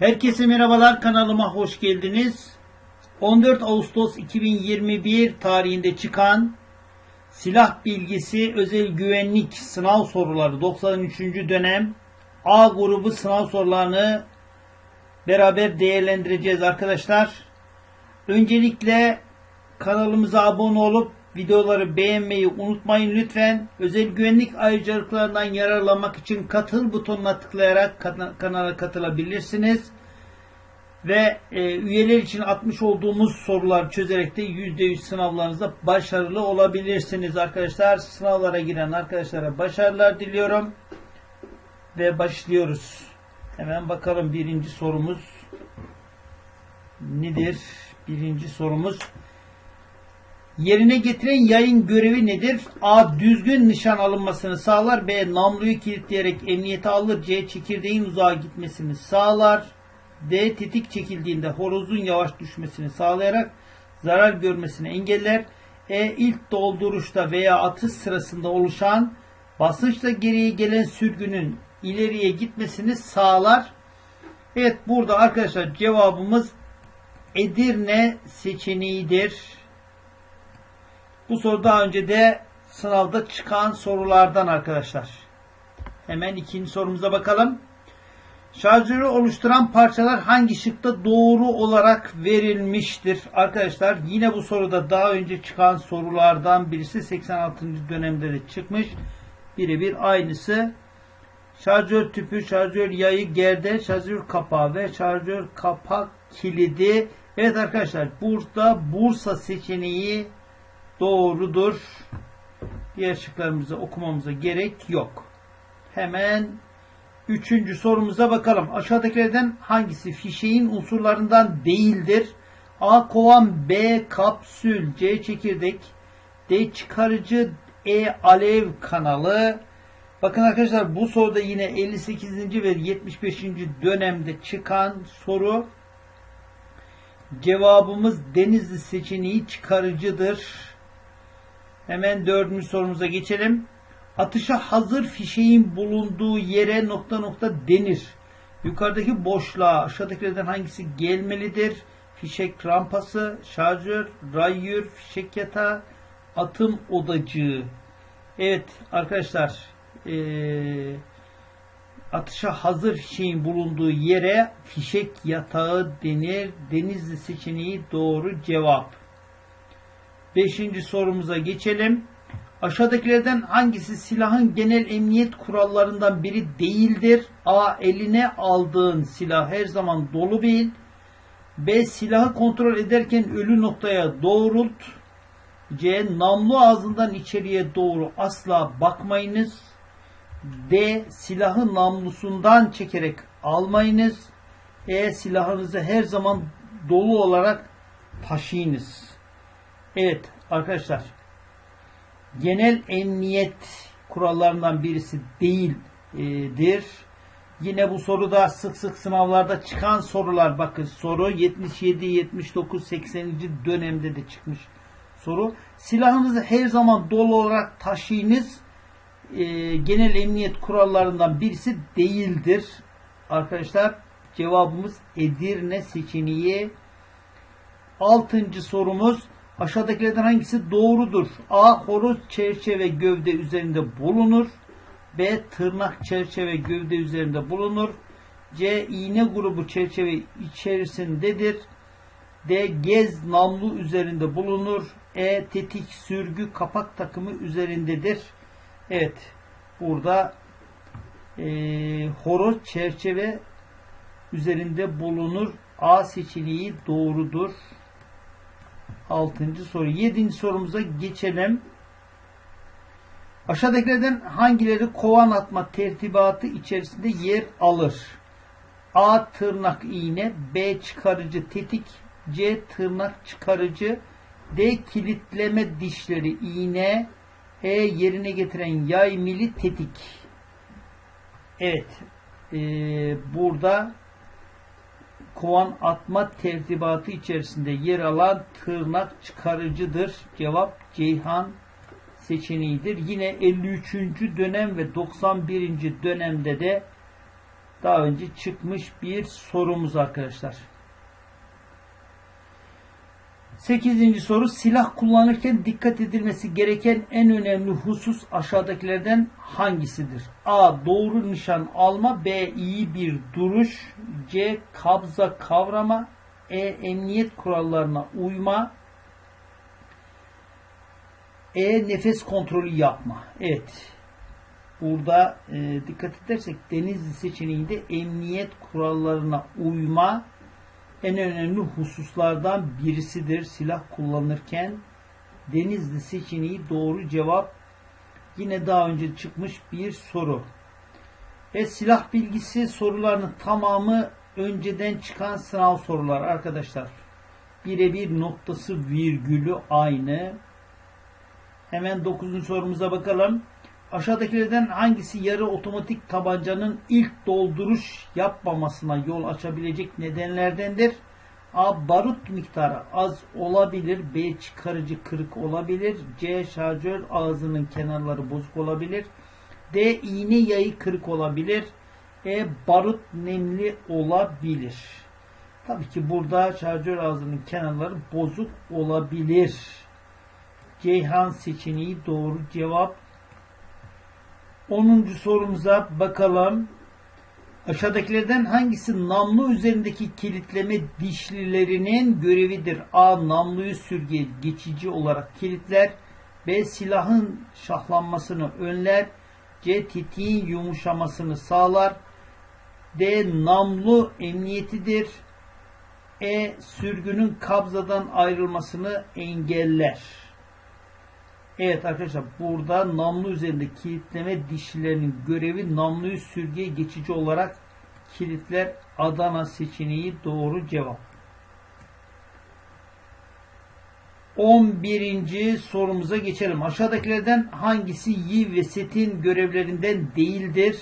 Herkese merhabalar kanalıma hoş geldiniz. 14 Ağustos 2021 tarihinde çıkan silah bilgisi özel güvenlik sınav soruları 93. dönem A grubu sınav sorularını beraber değerlendireceğiz arkadaşlar. Öncelikle kanalımıza abone olup videoları beğenmeyi unutmayın lütfen. Özel güvenlik ayrıcalıklarından yararlanmak için katıl butonuna tıklayarak kana- kanala katılabilirsiniz. Ve e, üyeler için atmış olduğumuz sorular çözerek de %100 sınavlarınızda başarılı olabilirsiniz arkadaşlar. Sınavlara giren arkadaşlara başarılar diliyorum. Ve başlıyoruz. Hemen bakalım birinci sorumuz nedir? Birinci sorumuz Yerine getiren yayın görevi nedir? A. Düzgün nişan alınmasını sağlar. B. Namluyu kilitleyerek emniyete alır. C. Çekirdeğin uzağa gitmesini sağlar. D. Tetik çekildiğinde horozun yavaş düşmesini sağlayarak zarar görmesini engeller. E. ilk dolduruşta veya atış sırasında oluşan basınçla geriye gelen sürgünün ileriye gitmesini sağlar. Evet burada arkadaşlar cevabımız Edirne seçeneğidir. Bu soru daha önce de sınavda çıkan sorulardan arkadaşlar. Hemen ikinci sorumuza bakalım. Şarjörü oluşturan parçalar hangi şıkta doğru olarak verilmiştir? Arkadaşlar yine bu soruda daha önce çıkan sorulardan birisi 86. dönemde de çıkmış. Birebir aynısı. Şarjör tüpü, şarjör yayı, gerde, şarjör kapağı ve şarjör kapak kilidi. Evet arkadaşlar burada Bursa seçeneği doğrudur. Diğer şıklarımızı okumamıza gerek yok. Hemen üçüncü sorumuza bakalım. Aşağıdakilerden hangisi fişeğin unsurlarından değildir? A. Kovan B. Kapsül C. Çekirdek D. Çıkarıcı E. Alev kanalı Bakın arkadaşlar bu soruda yine 58. ve 75. dönemde çıkan soru cevabımız Denizli seçeneği çıkarıcıdır. Hemen dördüncü sorumuza geçelim. Atışa hazır fişeğin bulunduğu yere nokta nokta denir. Yukarıdaki boşluğa aşağıdakilerden hangisi gelmelidir? Fişek rampası, şarjör, rayyür, fişek yatağı, atım odacığı. Evet arkadaşlar eee, atışa hazır fişeğin bulunduğu yere fişek yatağı denir. Denizli seçeneği doğru cevap. Beşinci sorumuza geçelim. Aşağıdakilerden hangisi silahın genel emniyet kurallarından biri değildir? A. Eline aldığın silah her zaman dolu değil. B. Silahı kontrol ederken ölü noktaya doğrult. C. Namlu ağzından içeriye doğru asla bakmayınız. D. Silahı namlusundan çekerek almayınız. E. Silahınızı her zaman dolu olarak taşıyınız. Evet arkadaşlar genel emniyet kurallarından birisi değildir. Yine bu soruda sık sık sınavlarda çıkan sorular bakın soru 77, 79, 80. dönemde de çıkmış soru. Silahınızı her zaman dolu olarak taşıyınız. Ee, genel emniyet kurallarından birisi değildir. Arkadaşlar cevabımız Edirne seçeneği. Altıncı sorumuz aşağıdakilerden hangisi doğrudur? A. Horoz çerçeve gövde üzerinde bulunur. B. Tırnak çerçeve gövde üzerinde bulunur. C. iğne grubu çerçeve içerisindedir. D. Gez namlu üzerinde bulunur. E. Tetik sürgü kapak takımı üzerindedir. Evet. Burada e, horoz çerçeve üzerinde bulunur. A seçeneği doğrudur. Altıncı soru. Yedinci sorumuza geçelim. Aşağıdakilerden hangileri kovan atma tertibatı içerisinde yer alır? A. Tırnak iğne B. Çıkarıcı tetik C. Tırnak çıkarıcı D. Kilitleme dişleri iğne E. Yerine getiren yay mili tetik Evet. Ee, burada kovan atma tertibatı içerisinde yer alan tırnak çıkarıcıdır. Cevap Ceyhan seçeneğidir. Yine 53. dönem ve 91. dönemde de daha önce çıkmış bir sorumuz arkadaşlar. Sekizinci soru silah kullanırken dikkat edilmesi gereken en önemli husus aşağıdakilerden hangisidir? A. Doğru nişan alma B. iyi bir duruş C. Kabza kavrama E. Emniyet kurallarına uyma E. Nefes kontrolü yapma. Evet. Burada e, dikkat edersek Denizli seçeneğinde emniyet kurallarına uyma en önemli hususlardan birisidir silah kullanırken. Denizli seçeneği doğru cevap. Yine daha önce çıkmış bir soru. Ve silah bilgisi sorularının tamamı önceden çıkan sınav sorular arkadaşlar. Birebir noktası virgülü aynı. Hemen 9. sorumuza bakalım. Aşağıdakilerden hangisi yarı otomatik tabancanın ilk dolduruş yapmamasına yol açabilecek nedenlerdendir? A. Barut miktarı az olabilir. B. Çıkarıcı kırık olabilir. C. Şarjör ağzının kenarları bozuk olabilir. D. iğne yayı kırık olabilir. E. Barut nemli olabilir. Tabii ki burada şarjör ağzının kenarları bozuk olabilir. Ceyhan seçeneği doğru cevap. 10. sorumuza bakalım. Aşağıdakilerden hangisi namlu üzerindeki kilitleme dişlilerinin görevidir? A. Namluyu sürge geçici olarak kilitler. B. Silahın şahlanmasını önler. C. Tetiğin yumuşamasını sağlar. D. Namlu emniyetidir. E. Sürgünün kabzadan ayrılmasını engeller. Evet arkadaşlar burada namlu üzerinde kilitleme dişlilerinin görevi namluyu sürgüye geçici olarak kilitler Adana seçeneği doğru cevap. 11. sorumuza geçelim. Aşağıdakilerden hangisi yiv ve setin görevlerinden değildir?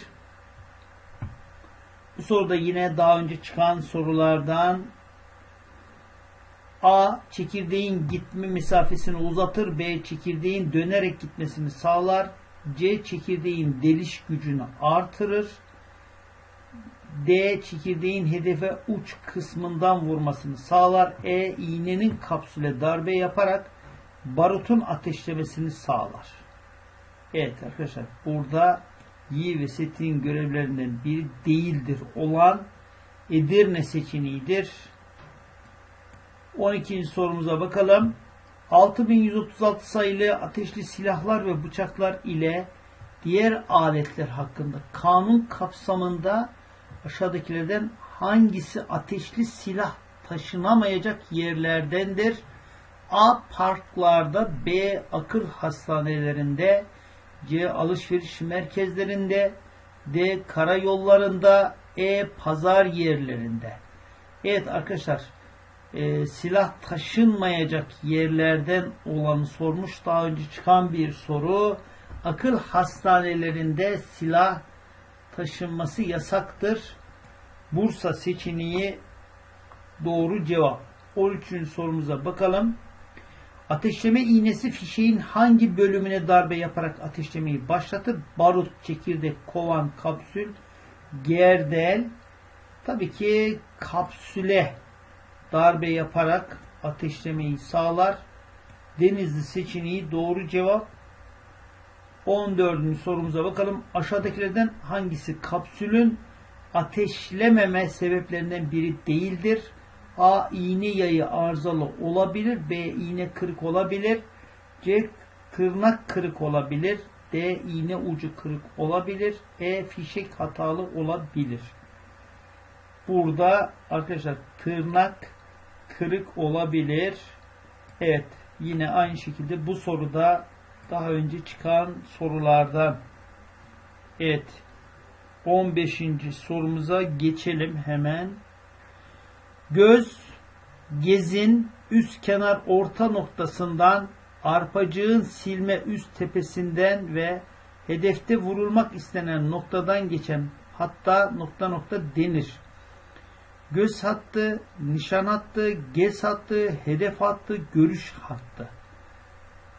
Bu soruda yine daha önce çıkan sorulardan A. Çekirdeğin gitme mesafesini uzatır. B. Çekirdeğin dönerek gitmesini sağlar. C. Çekirdeğin deliş gücünü artırır. D. Çekirdeğin hedefe uç kısmından vurmasını sağlar. E. iğnenin kapsüle darbe yaparak barutun ateşlemesini sağlar. Evet arkadaşlar burada yi ve setin görevlerinden biri değildir olan Edirne seçeneğidir. 12. sorumuza bakalım. 6136 sayılı ateşli silahlar ve bıçaklar ile diğer aletler hakkında kanun kapsamında aşağıdakilerden hangisi ateşli silah taşınamayacak yerlerdendir? A. Parklarda B. Akıl hastanelerinde C. Alışveriş merkezlerinde D. Karayollarında E. Pazar yerlerinde Evet arkadaşlar e, silah taşınmayacak yerlerden olanı sormuş. Daha önce çıkan bir soru. Akıl hastanelerinde silah taşınması yasaktır. Bursa seçeneği doğru cevap. 13. sorumuza bakalım. Ateşleme iğnesi fişeğin hangi bölümüne darbe yaparak ateşlemeyi başlatır? Barut, çekirdek, kovan, kapsül, gerdel. Tabii ki kapsüle darbe yaparak ateşlemeyi sağlar. Denizli seçeneği doğru cevap. 14. sorumuza bakalım. Aşağıdakilerden hangisi kapsülün ateşlememe sebeplerinden biri değildir? A. iğne yayı arızalı olabilir. B. iğne kırık olabilir. C. Tırnak kırık olabilir. D. iğne ucu kırık olabilir. E. Fişek hatalı olabilir. Burada arkadaşlar tırnak kırık olabilir. Evet yine aynı şekilde bu soruda daha önce çıkan sorulardan evet 15. sorumuza geçelim hemen. Göz gezin üst kenar orta noktasından arpacığın silme üst tepesinden ve hedefte vurulmak istenen noktadan geçen hatta nokta nokta denir göz hattı, nişan hattı, gez hattı, hedef hattı, görüş hattı.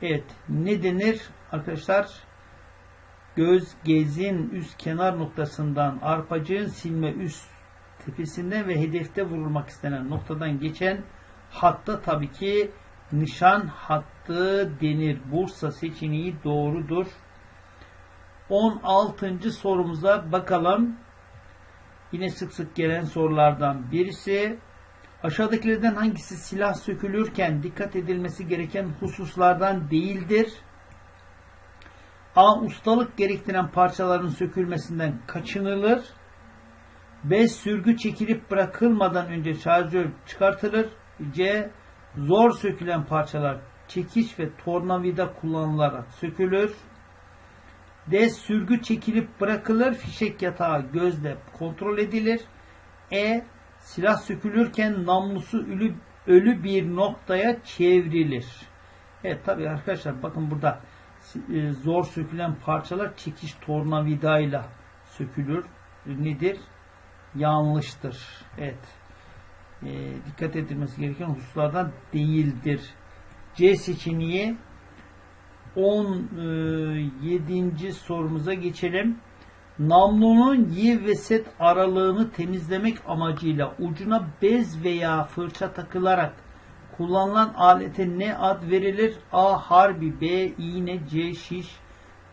Evet ne denir arkadaşlar? göz gezin üst kenar noktasından arpacığın silme üst tepesinden ve hedefte vurulmak istenen noktadan geçen hatta tabii ki nişan hattı denir. Bursa seçeneği doğrudur. 16. sorumuza bakalım. Yine sık sık gelen sorulardan birisi. Aşağıdakilerden hangisi silah sökülürken dikkat edilmesi gereken hususlardan değildir? A. Ustalık gerektiren parçaların sökülmesinden kaçınılır. B. Sürgü çekilip bırakılmadan önce şarjör çıkartılır. C. Zor sökülen parçalar çekiç ve tornavida kullanılarak sökülür. D. Sürgü çekilip bırakılır. Fişek yatağı gözle kontrol edilir. E. Silah sökülürken namlusu ölü, ölü bir noktaya çevrilir. Evet tabi arkadaşlar bakın burada e, zor sökülen parçalar çekiş tornavidayla sökülür. Nedir? Yanlıştır. Evet. E, dikkat edilmesi gereken hususlardan değildir. C seçeneği 17. sorumuza geçelim. Namlunun yiv ve set aralığını temizlemek amacıyla ucuna bez veya fırça takılarak kullanılan alete ne ad verilir? A. Harbi B. iğne C. Şiş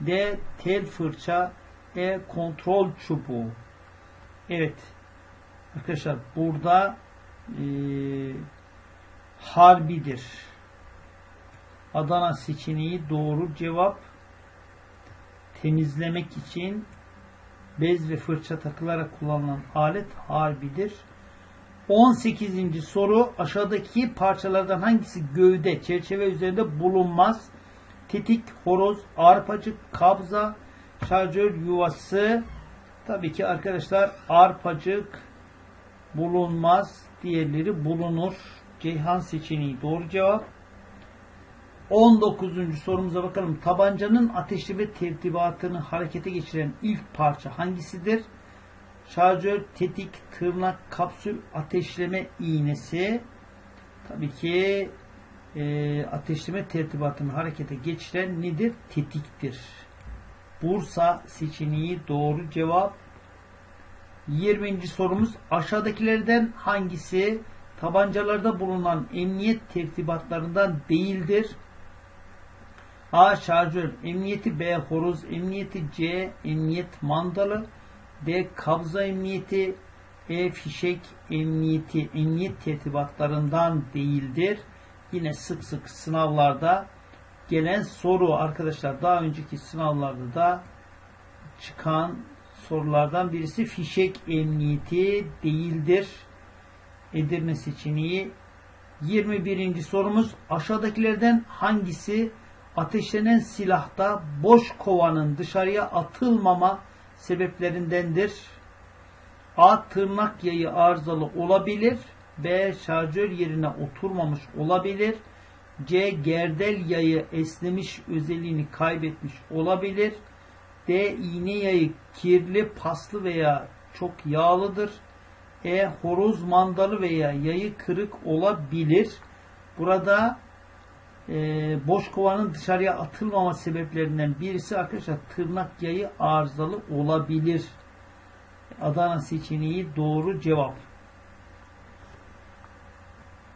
D. Tel fırça E. Kontrol çubuğu Evet arkadaşlar burada e, harbidir. Adana seçeneği doğru cevap temizlemek için bez ve fırça takılarak kullanılan alet harbidir. 18. soru aşağıdaki parçalardan hangisi gövde çerçeve üzerinde bulunmaz? Tetik, horoz, arpacık, kabza, şarjör yuvası. Tabii ki arkadaşlar arpacık bulunmaz. Diğerleri bulunur. Ceyhan seçeneği doğru cevap. 19. sorumuza bakalım. Tabancanın ateşleme tertibatını harekete geçiren ilk parça hangisidir? Şarjör, tetik, tırnak, kapsül, ateşleme iğnesi. Tabii ki e, ateşleme tertibatını harekete geçiren nedir? Tetiktir. Bursa seçeneği doğru cevap. 20. sorumuz aşağıdakilerden hangisi tabancalarda bulunan emniyet tertibatlarından değildir? A. Şarjör emniyeti B. Horoz emniyeti C. Emniyet mandalı D. Kabza emniyeti E. Fişek emniyeti emniyet tertibatlarından değildir. Yine sık sık sınavlarda gelen soru arkadaşlar daha önceki sınavlarda da çıkan sorulardan birisi fişek emniyeti değildir. Edirne seçeneği 21. sorumuz aşağıdakilerden hangisi ateşlenen silahta boş kovanın dışarıya atılmama sebeplerindendir. A. Tırnak yayı arızalı olabilir. B. Şarjör yerine oturmamış olabilir. C. Gerdel yayı esnemiş özelliğini kaybetmiş olabilir. D. İğne yayı kirli, paslı veya çok yağlıdır. E. Horoz mandalı veya yayı kırık olabilir. Burada e, boş kovanın dışarıya atılmama sebeplerinden birisi arkadaşlar tırnak yayı arızalı olabilir. Adana seçeneği doğru cevap.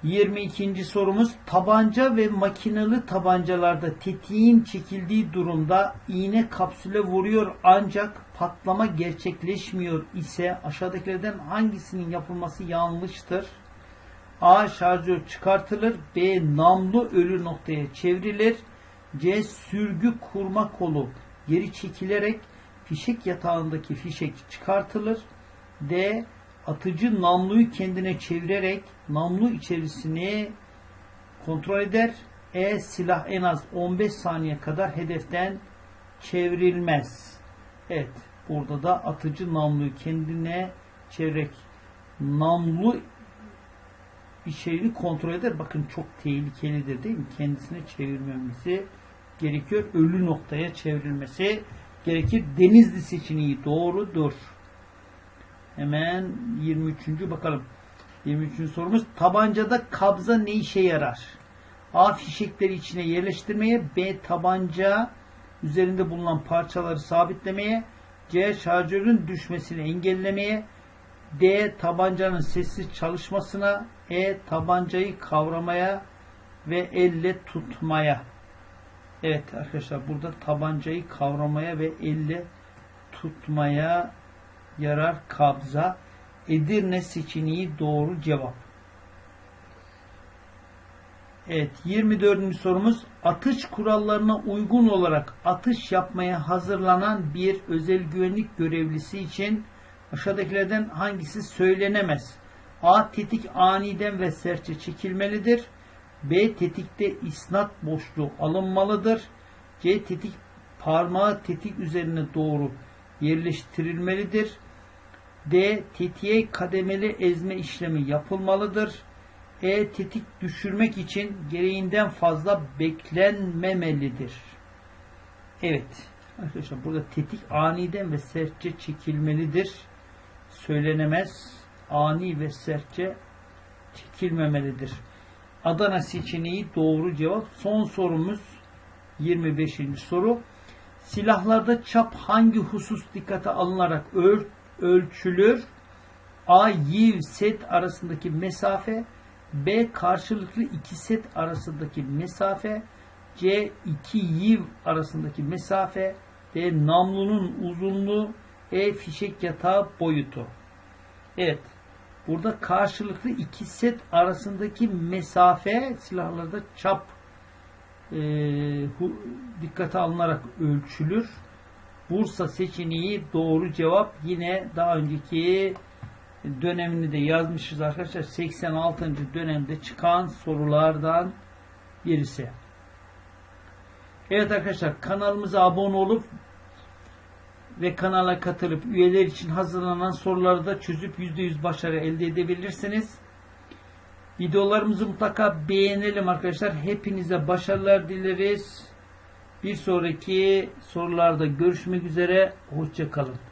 22. sorumuz tabanca ve makinalı tabancalarda tetiğin çekildiği durumda iğne kapsüle vuruyor ancak patlama gerçekleşmiyor ise aşağıdakilerden hangisinin yapılması yanlıştır? A. Şarjör çıkartılır. B. Namlu ölü noktaya çevrilir. C. Sürgü kurma kolu geri çekilerek fişek yatağındaki fişek çıkartılır. D. Atıcı namluyu kendine çevirerek namlu içerisini kontrol eder. E. Silah en az 15 saniye kadar hedeften çevrilmez. Evet. Burada da atıcı namluyu kendine çevirerek namlu içeriğini kontrol eder. Bakın çok tehlikelidir değil mi? Kendisine çevirmemesi gerekiyor. Ölü noktaya çevrilmesi gerekir. Denizli seçeneği doğrudur. Hemen 23. bakalım. 23. sorumuz tabancada kabza ne işe yarar? A. Fişekleri içine yerleştirmeye. B. Tabanca üzerinde bulunan parçaları sabitlemeye, C. Şarjörün düşmesini engellemeye, D. Tabancanın sessiz çalışmasına, E. Tabancayı kavramaya ve elle tutmaya. Evet arkadaşlar burada tabancayı kavramaya ve elle tutmaya yarar kabza. Edirne seçeneği doğru cevap. Evet 24. sorumuz atış kurallarına uygun olarak atış yapmaya hazırlanan bir özel güvenlik görevlisi için aşağıdakilerden hangisi söylenemez? A. Tetik aniden ve sertçe çekilmelidir. B. Tetikte isnat boşluğu alınmalıdır. C. Tetik parmağı tetik üzerine doğru yerleştirilmelidir. D. Tetiğe kademeli ezme işlemi yapılmalıdır. E. Tetik düşürmek için gereğinden fazla beklenmemelidir. Evet. Arkadaşlar burada tetik aniden ve sertçe çekilmelidir. Söylenemez. Ani ve sertçe çekilmemelidir. Adana seçeneği doğru cevap. Son sorumuz 25. soru. Silahlarda çap hangi husus dikkate alınarak öl- ölçülür? A. Yiv set arasındaki mesafe B. Karşılıklı iki set arasındaki mesafe C. iki yiv arasındaki mesafe D. Namlunun uzunluğu E. Fişek yatağı boyutu Evet. Burada karşılıklı iki set arasındaki mesafe silahlarda çap e, hu- dikkate alınarak ölçülür. Bursa seçeneği doğru cevap. Yine daha önceki dönemini de yazmışız arkadaşlar. 86. dönemde çıkan sorulardan birisi. Evet arkadaşlar kanalımıza abone olup ve kanala katılıp üyeler için hazırlanan soruları da çözüp %100 başarı elde edebilirsiniz. Videolarımızı mutlaka beğenelim arkadaşlar. Hepinize başarılar dileriz. Bir sonraki sorularda görüşmek üzere. Hoşçakalın.